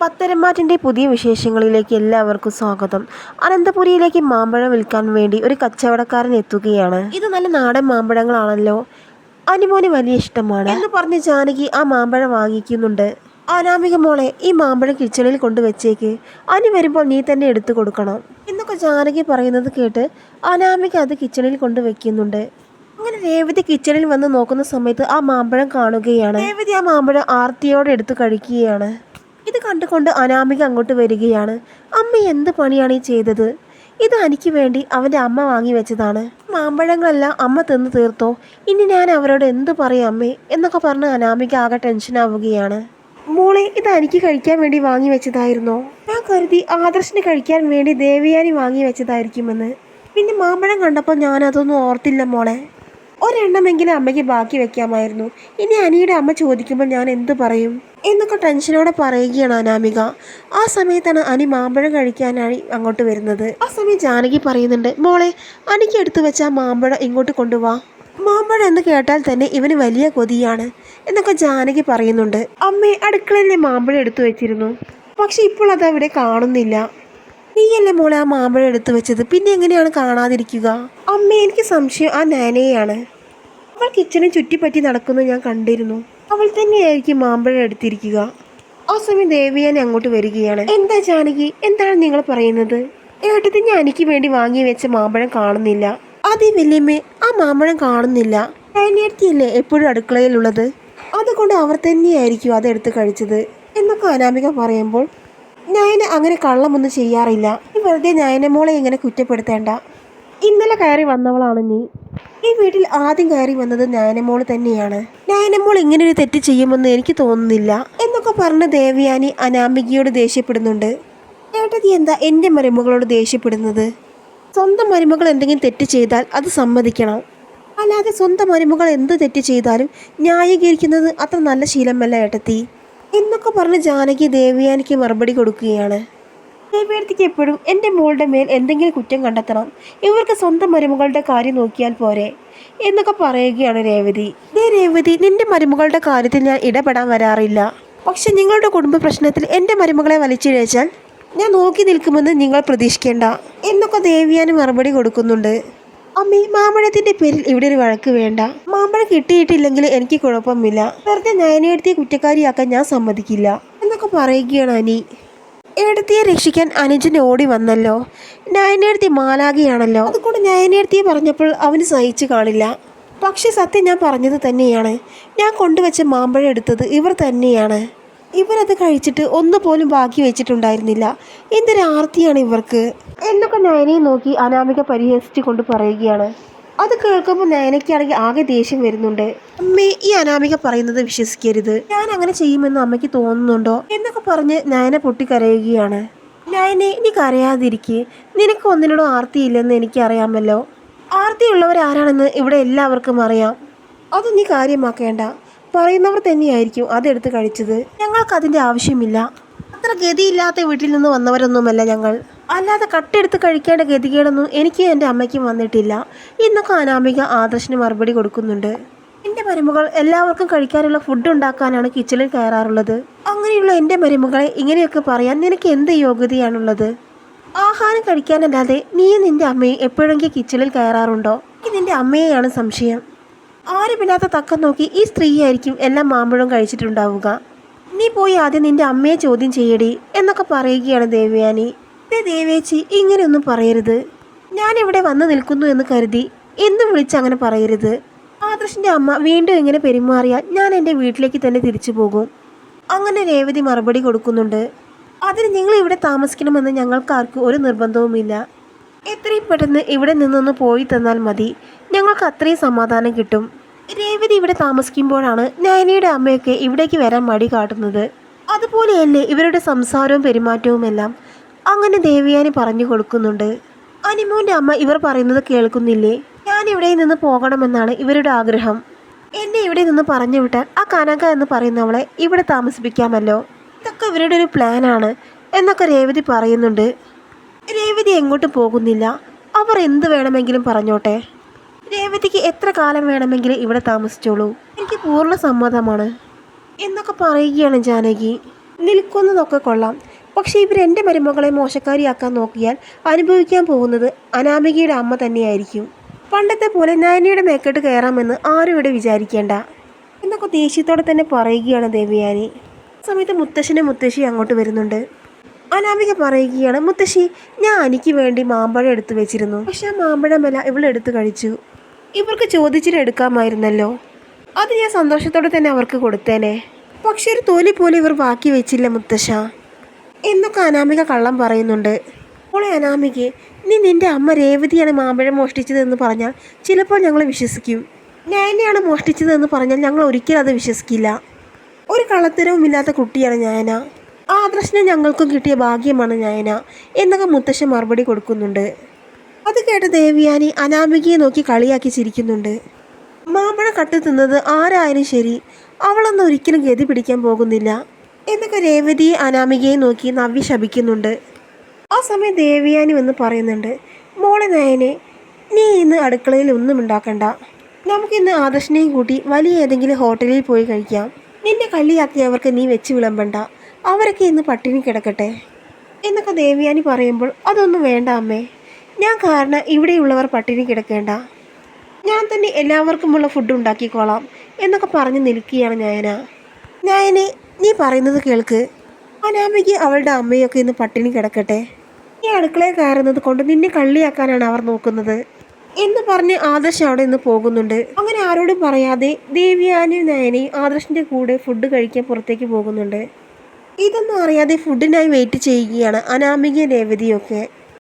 പത്തരമാറ്റിന്റെ പുതിയ വിശേഷങ്ങളിലേക്ക് എല്ലാവർക്കും സ്വാഗതം. അനന്തപുരിയിലേക്ക് മാമ്പഴം വിൽക്കാൻ വേണ്ടി ഒരു കച്ചവടക്കാരൻ എത്തുകയാണ്. ഇത് നല്ല നാടൻ മാമ്പഴങ്ങളാണല്ലോ. അനുമോന് വലിയ ഇഷ്ടമാണ്. എന്ന് പറഞ്ഞ് ജാനകി ആ മാമ്പഴം വാങ്ങിക്കുന്നുണ്ട്. അനാമിക മോളെ ഈ മാമ്പഴം കിച്ചണിൽ കൊണ്ടുവച്ചേക്ക്. അനു വരുമ്പോൾ നീ തന്നെ എടുത്തു കൊടുക്കണം. എന്നൊക്കെ ജാനകി പറയുന്നത് കേട്ട് അനാമിക അത് കിച്ചണിൽ കൊണ്ടുവയ്ക്കുന്നുണ്ട്. അങ്ങനെ രേവതി കിച്ചണിൽ വന്ന് നോക്കുന്ന സമയത്ത് ആ മാമ്പഴം കാണുകയാണ്. രേവതി ആ മാമ്പഴം ആർത്തിയോടെ എടുത്തു കഴിക്കുകയാണ്. ഇത് കണ്ടുകൊണ്ട് അനാമിക അങ്ങോട്ട് വരികയാണ്. അമ്മ എന്ത് പണിയാണ് ഈ ചെയ്തത്? ഇത് എനിക്ക് വേണ്ടി അവന്റെ അമ്മ വാങ്ങി വെച്ചതാണ്. മാമ്പഴങ്ങളെല്ലാം അമ്മ തിന്ന് തീർത്തോ? ഇനി ഞാൻ അവരോട് എന്ത് പറയും അമ്മേ? എന്നൊക്കെ പറഞ്ഞ് അനാമിക ആകെ ടെൻഷൻ ആവുകയാണ്. മോളെ ഇത് എനിക്ക് കഴിക്കാൻ വേണ്ടി വാങ്ങി വെച്ചതായിരുന്നോ? ഞാൻ കരുതി ആദർശിന് കഴിക്കാൻ വേണ്ടി ദേവിയാനി വാങ്ങി വെച്ചതായിരിക്കുമെന്ന്. പിന്നെ മാമ്പഴം കണ്ടപ്പോൾ ഞാനതൊന്നും ഓർത്തില്ല മോളെ. ഒരെണ്ണമെങ്കിലും അമ്മയ്ക്ക് ബാക്കി വെക്കാമായിരുന്നു. ഇനി അനിയുടെ അമ്മ ചോദിക്കുമ്പോൾ ഞാൻ എന്തു പറയും? എന്നൊക്കെ ടെൻഷനോടെ പറയുകയാണ് അനാമിക. ആ സമയത്താണ് അനി മാമ്പഴം കഴിക്കാനായി അങ്ങോട്ട് വരുന്നത്. ആ സമയം ജാനകി പറയുന്നുണ്ട് മോളെ അനിക്ക് എടുത്തു വെച്ച മാമ്പഴം ഇങ്ങോട്ട് കൊണ്ടുപോവാ മാമ്പഴം എന്ന് കേട്ടാൽ തന്നെ ഇവന് വലിയ കൊതിയാണ് എന്നൊക്കെ ജാനകി പറയുന്നുണ്ട്. അമ്മേ അടുക്കളയിലെ മാമ്പഴം എടുത്തു വെച്ചിരുന്നു. പക്ഷെ ഇപ്പോൾ അത് അവിടെ കാണുന്നില്ല. നീയല്ലേ മോളെ ആ മാമ്പഴം എടുത്തു വെച്ചത്? പിന്നെ എങ്ങനെയാണ് കാണാതിരിക്കുക? അമ്മ എനിക്ക് സംശയം. ആ നാനയെയാണ് അവൾ കിച്ചണിൽ ചുറ്റിപ്പറ്റി നടക്കുന്നത് ഞാൻ കണ്ടിരുന്നു. അവൾ തന്നെയായിരിക്കും മാമ്പഴം എടുത്തിരിക്കുക. ആ സമയം ദേവിയാനെ അങ്ങോട്ട് വരികയാണ്. എന്താ ജാനകി? എന്താണ് നിങ്ങൾ പറയുന്നത്? ഏട്ടത്തി ഞാൻ എനിക്ക് വേണ്ടി വാങ്ങി വെച്ച മാമ്പഴം കാണുന്നില്ല. അതേ വല്യമ്മേ ആ മാമ്പഴം കാണുന്നില്ല. അനിയത്തിയല്ലേ എപ്പോഴും അടുക്കളയിലുള്ളത്? അതുകൊണ്ട് അവർ തന്നെയായിരിക്കും അതെടുത്ത് കഴിച്ചത് എന്നൊക്കെ അനാമിക പറയുമ്പോൾ നയന അങ്ങനെ കള്ളമൊന്നും ചെയ്യാറില്ല. ഈ വെറുതെ നയനമോളെ ഇങ്ങനെ കുറ്റപ്പെടുത്തേണ്ട. ഇന്നലെ കയറി വന്നവളാണ് നീ. ഈ വീട്ടിൽ ആദ്യം കയറി വന്നത് നയനമോൾ തന്നെയാണ്. നയനമോൾ ഇങ്ങനെ ഒരു തെറ്റ് ചെയ്യുമെന്ന് എനിക്ക് തോന്നുന്നില്ല എന്നൊക്കെ പറഞ്ഞ ദേവയാനി അനാമികയോട് ദേഷ്യപ്പെടുന്നുണ്ട്. ഏട്ടതി എന്താ എന്റെ മരുമകളോട് ദേഷ്യപ്പെടുന്നത്? സ്വന്തം മരുമകൾ എന്തെങ്കിലും തെറ്റ് ചെയ്താൽ അത് സമ്മതിക്കണം. അല്ലാതെ സ്വന്തം മരുമകൾ എന്ത് തെറ്റ് ചെയ്താലും ന്യായീകരിക്കുന്നത് അത്ര നല്ല ശീലമല്ല ഏട്ടത്തി. എന്നൊക്കെ പറഞ്ഞ് ജാനകി ദേവയാനിക്ക് മറുപടി കൊടുക്കുകയാണ്. ദേവിയടുത്തേക്ക് എപ്പോഴും എന്റെ മോളുടെ മേൽ എന്തെങ്കിലും കുറ്റം കണ്ടെത്തണം. ഇവർക്ക് സ്വന്തം മരുമകളുടെ കാര്യം നോക്കിയാൽ പോരെ. എന്നൊക്കെ പറയുകയാണ് രേവതി. ദേ രേവതി നിന്റെ മരുമകളുടെ കാര്യത്തിൽ ഞാൻ ഇടപെടാൻ വരാറില്ല. പക്ഷെ നിങ്ങളുടെ കുടുംബ പ്രശ്നത്തിൽ എന്റെ മരുമകളെ വലിച്ചിഴച്ചാൽ ഞാൻ നോക്കി നിൽക്കുമെന്ന് നിങ്ങൾ പ്രതീക്ഷിക്കേണ്ട. എന്നൊക്കെ ദേവിയാന് മറുപടി കൊടുക്കുന്നുണ്ട്. അമ്മേ മാമ്പഴത്തിന്റെ പേരിൽ ഇവിടെ ഒരു വഴക്ക് വേണ്ട. മാമ്പഴം കിട്ടിയിട്ടില്ലെങ്കിൽ എനിക്ക് കുഴപ്പമില്ല. വെറുതെ നയനയെടുത്തിയെ കുറ്റക്കാരിയാക്കാൻ ഞാൻ സമ്മതിക്കില്ല. എന്നൊക്കെ പറയുകയാണ് അനി. എടുത്തിയെ രക്ഷിക്കാൻ അനുജൻ ഓടി വന്നല്ലോ. നയനയെടുത്തി മാലാകിയാണല്ലോ അതുകൊണ്ട് നയനയെടുത്തിയെ പറഞ്ഞപ്പോൾ അവന് സഹിച്ചു കാണില്ല. പക്ഷെ സത്യം ഞാൻ പറഞ്ഞത് തന്നെയാണ്. ഞാൻ കൊണ്ടുവച്ച മാമ്പഴം എടുത്തത് ഇവർ തന്നെയാണ്. ഇവരത് കഴിച്ചിട്ട് ഒന്ന് പോലും ബാക്കി വെച്ചിട്ടുണ്ടായിരുന്നില്ല. എന്തൊരു ആർത്തിയാണ് ഇവർക്ക്? എന്നൊക്കെ നയനയെ നോക്കി അനാമിക പരിഹസിച്ചു കൊണ്ട് പറയുകയാണ്. അത് കേൾക്കുമ്പോൾ നയനയ്ക്കാണെങ്കിൽ ആകെ ദേഷ്യം വരുന്നുണ്ട്. അമ്മേ ഈ അനാമിക പറയുന്നത് വിശ്വസിക്കരുത്. ഞാൻ അങ്ങനെ ചെയ്യുമെന്ന് അമ്മയ്ക്ക് തോന്നുന്നുണ്ടോ എന്നൊക്കെ പറഞ്ഞ് നയന പൊട്ടിക്കരയുകയാണ്. നയനെ നീ കരയാതിരിക്കെ. നിനക്ക് ഒന്നിനോടും ആർത്തിയില്ലെന്ന് എനിക്കറിയാമല്ലോ. ആർത്തിയുള്ളവരാരാണെന്ന് ഇവിടെ എല്ലാവർക്കും അറിയാം. അത് നീ കാര്യമാക്കേണ്ട. പറയുന്നവർ തന്നെയായിരിക്കും അതെടുത്ത് കഴിച്ചത്. ഞങ്ങൾക്ക് അതിന്റെ ആവശ്യമില്ല. അത്ര ഗതിയില്ലാത്ത വീട്ടിൽ നിന്ന് വന്നവരൊന്നുമല്ല ഞങ്ങൾ. അല്ലാതെ കട്ടെടുത്ത് കഴിക്കേണ്ട ഗതികേടൊന്നും എനിക്ക് എന്റെ അമ്മയ്ക്കും വന്നിട്ടില്ല. ഇന്നൊക്കെ അനാമിക ആദർശന് മറുപടി കൊടുക്കുന്നുണ്ട്. എന്റെ മരുമകൾ എല്ലാവർക്കും കഴിക്കാനുള്ള ഫുഡ് ഉണ്ടാക്കാനാണ് കിച്ചണിൽ കയറാറുള്ളത്. അങ്ങനെയുള്ള എന്റെ മരുമകളെ ഇങ്ങനെയൊക്കെ പറയാൻ നിനക്ക് എന്ത് യോഗ്യതയാണുള്ളത്? ആഹാരം കഴിക്കാനല്ലാതെ നീ നിന്റെ അമ്മയും എപ്പോഴെങ്കിലും കിച്ചണിൽ കയറാറുണ്ടോ? നിന്റെ അമ്മയെയാണ് സംശയം. ആരുമില്ലാത്ത തക്കം നോക്കി ഈ സ്ത്രീയായിരിക്കും എല്ലാം മാമ്പഴം കഴിച്ചിട്ടുണ്ടാവുക. നീ പോയി ആദ്യം നിന്റെ അമ്മയെ ചോദ്യം ചെയ്യടി എന്നൊക്കെ പറയുകയാണ് ദേവയാനി. ദേ ദേവേച്ചി ഇങ്ങനെയൊന്നും പറയരുത്. ഞാൻ ഇവിടെ വന്നു നിൽക്കുന്നു എന്ന് കരുതി എന്നും വിളിച്ച് അങ്ങനെ പറയരുത്. ആദർശിന്റെ അമ്മ വീണ്ടും ഇങ്ങനെ പെരുമാറിയാൽ ഞാൻ എന്റെ വീട്ടിലേക്ക് തന്നെ തിരിച്ചു പോകും. അങ്ങനെ രേവതി മറുപടി കൊടുക്കുന്നുണ്ട്. അതിന് നിങ്ങൾ ഇവിടെ താമസിക്കണമെന്ന് ഞങ്ങൾക്കാർക്കും ഒരു നിർബന്ധവുമില്ല. എത്രയും പെട്ടെന്ന് ഇവിടെ നിന്നൊന്ന് പോയി തന്നാൽ മതി. ഞങ്ങൾക്ക് അത്രയും സമാധാനം കിട്ടും. രേവതി ഇവിടെ താമസിക്കുമ്പോഴാണ് നയനയുടെ അമ്മയൊക്കെ ഇവിടേക്ക് വരാൻ മടി കാട്ടുന്നത്. അതുപോലെയല്ലേ ഇവരുടെ സംസാരവും പെരുമാറ്റവുമെല്ലാം. അങ്ങനെ ദേവിയാനി പറഞ്ഞു കൊടുക്കുന്നുണ്ട്. അനിമോന്റെ അമ്മ ഇവർ പറയുന്നത് കേൾക്കുന്നില്ലേ? ഞാൻ ഇവിടെ നിന്ന് പോകണമെന്നാണ് ഇവരുടെ ആഗ്രഹം. എന്നെ ഇവിടെ നിന്ന് പറഞ്ഞു വിട്ടാൽ ആ കനക എന്ന് പറയുന്നവളെ ഇവിടെ താമസിപ്പിക്കാമല്ലോ. ഇതൊക്കെ ഇവരുടെ ഒരു പ്ലാനാണ് എന്നൊക്കെ രേവതി പറയുന്നുണ്ട്. രേവതി എങ്ങോട്ട് പോകുന്നില്ല. അവർ എന്ത് വേണമെങ്കിലും പറഞ്ഞോട്ടെ. രേവതിക്ക് എത്ര കാലം വേണമെങ്കിലും ഇവിടെ താമസിച്ചോളൂ. എനിക്ക് പൂർണ സമ്മതമാണ്. എന്നൊക്കെ പറയുകയാണ് ജാനകി. നിൽക്കുന്നതൊക്കെ കൊള്ളാം. പക്ഷേ ഇവർ എന്റെ മരുമകളെ മോശക്കാരിയാക്കാൻ നോക്കിയാൽ അനുഭവിക്കാൻ പോകുന്നത് അനാമികയുടെ അമ്മ തന്നെയായിരിക്കും. പണ്ടത്തെ പോലെ നയനയുടെ മേക്കെട്ട് കയറാമെന്ന് ആരും ഇവിടെ വിചാരിക്കേണ്ട. എന്നൊക്കെ ദേഷ്യത്തോടെ തന്നെ പറയുകയാണ് ദേവയാനി. സമയത്ത് മുത്തശ്ശനെ മുത്തശ്ശി അങ്ങോട്ട് വരുന്നുണ്ട്. അനാമിക പറയുകയാണ് മുത്തശ്ശി ഞാൻ അനിക്ക് വേണ്ടി മാമ്പഴം എടുത്തു വെച്ചിരുന്നു. പക്ഷേ ആ മാമ്പഴമല്ല ഇവളെടുത്ത് കഴിച്ചു. ഇവർക്ക് ചോദിച്ചിട്ട് എടുക്കാമായിരുന്നല്ലോ. അത് ഞാൻ സന്തോഷത്തോടെ തന്നെ അവർക്ക് കൊടുത്തേനെ. പക്ഷെ ഒരു തോലി പോലും ഇവർ ബാക്കി വെച്ചില്ല മുത്തശ്ശ. എന്നൊക്കെ അനാമിക കള്ളം പറയുന്നുണ്ട്. ഓളെ അനാമികയെ നീ നിന്റെ അമ്മ രേവതിയാണ് മാമ്പഴം മോഷ്ടിച്ചതെന്ന് പറഞ്ഞാൽ ചിലപ്പോൾ ഞങ്ങൾ വിശ്വസിക്കും. നയനയാണ് മോഷ്ടിച്ചതെന്ന് പറഞ്ഞാൽ ഞങ്ങൾ ഒരിക്കലും അത് വിശ്വസിക്കില്ല. ഒരു കള്ളത്തരവും ഇല്ലാത്ത കുട്ടിയാണ് ഞായന. ആ പ്രശ്നം ഞങ്ങൾക്കും കിട്ടിയ ഭാഗ്യമാണ് ഞായന എന്നൊക്കെ മുത്തശ്ശൻ മറുപടി കൊടുക്കുന്നുണ്ട്. അത് കേട്ട ദേവിയാനി അനാമികയെ നോക്കി കളിയാക്കി ചിരിക്കുന്നുണ്ട്. മാമ്പഴ കട്ട് തിന്നത് ആരായാലും ശരി അവളൊന്നും ഒരിക്കലും ഗതി പിടിക്കാൻ പോകുന്നില്ല. എന്നൊക്കെ രേവതി അനാമികയെ നോക്കി നവ്യ ശപിക്കുന്നുണ്ട്. ആ സമയം ദേവിയാനി വന്ന് പറയുന്നുണ്ട് മോളെ നയനെ നീ ഇന്ന് അടുക്കളയിൽ ഒന്നും ഉണ്ടാക്കണ്ട. നമുക്കിന്ന് ആദർശനെയും കൂട്ടി വലിയ ഏതെങ്കിലും ഹോട്ടലിൽ പോയി കഴിക്കാം. നിന്നെ കള്ളിയാക്കിയവർക്ക് നീ വെച്ച് വിളമ്പണ്ട. അവരൊക്കെ ഇന്ന് പട്ടിണി കിടക്കട്ടെ. എന്നൊക്കെ ദേവിയാനി പറയുമ്പോൾ അതൊന്നും വേണ്ട അമ്മേ. ഞാൻ കാരണം ഇവിടെയുള്ളവർ പട്ടിണി കിടക്കേണ്ട. ഞാൻ തന്നെ എല്ലാവർക്കുമുള്ള ഫുഡ് ഉണ്ടാക്കിക്കോളാം എന്നൊക്കെ പറഞ്ഞ് നിൽക്കുകയാണ് നയന. നയനെ നീ പറയുന്നത് കേൾക്ക്. അനാമിക്ക് അവളുടെ അമ്മയൊക്കെ ഇന്ന് പട്ടിണി കിടക്കട്ടെ. നീ അടുക്കളയിൽ കയറുന്നത് കൊണ്ട് നിന്നെ കള്ളിയാക്കാനാണ് അവർ നോക്കുന്നത്. എന്ന് പറഞ്ഞ് ആദർശ് അവിടെ നിന്ന് പോകുന്നുണ്ട്. അങ്ങനെ ആരോടും പറയാതെ ദേവിയാനി നയനി ആദർശിന്റെ കൂടെ ഫുഡ് കഴിക്കാൻ പുറത്തേക്ക് പോകുന്നുണ്ട്. ഇതൊന്നും അറിയാതെ ഫുഡിനായി വെയിറ്റ് ചെയ്യുകയാണ് അനാമിക രേവതിയൊക്കെ